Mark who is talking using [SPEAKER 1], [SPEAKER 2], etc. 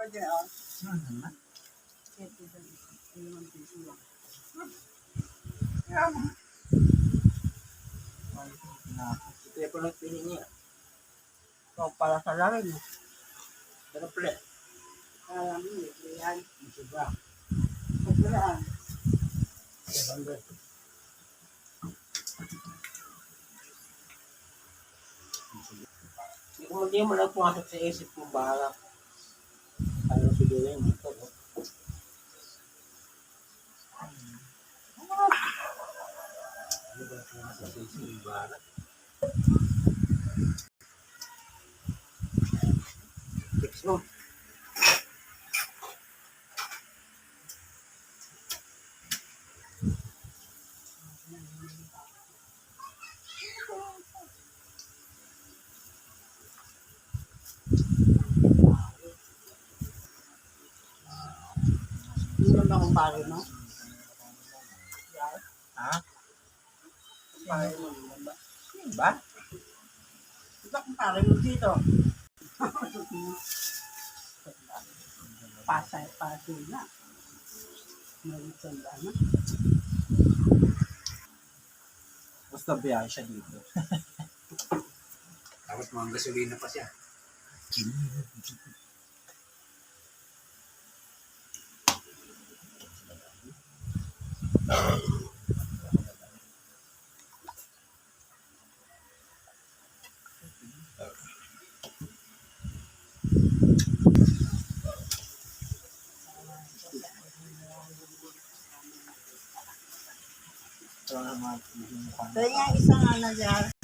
[SPEAKER 1] Pwede ah.
[SPEAKER 2] Ano naman?
[SPEAKER 1] Siyempre doon. Limang piso lang.
[SPEAKER 2] Kaya mo. Ay, pinapos.
[SPEAKER 3] Ito yung pala pinin niya.
[SPEAKER 1] So, para sa larin mo.
[SPEAKER 3] Pero pala.
[SPEAKER 1] Kaya mo, eh, yan.
[SPEAKER 3] Ito ba?
[SPEAKER 1] Pagkalaan.
[SPEAKER 3] Sabanggan. Kung hindi mo lang pumasok sa isip ano siguro yung ito. No? Ano sa? Fix mo.
[SPEAKER 1] Hindi naman akong pare mo. Yan.
[SPEAKER 2] Ha?
[SPEAKER 1] Pare mo. yun ba?
[SPEAKER 2] Yun ba?
[SPEAKER 1] Ito akong pare mo dito. Pasay, pasay na. May sanda na.
[SPEAKER 2] Basta biyahe siya dito.
[SPEAKER 3] Tapos mga gasolina pa siya.
[SPEAKER 2] Mga mukha
[SPEAKER 1] Kaya nga isang ano dyan.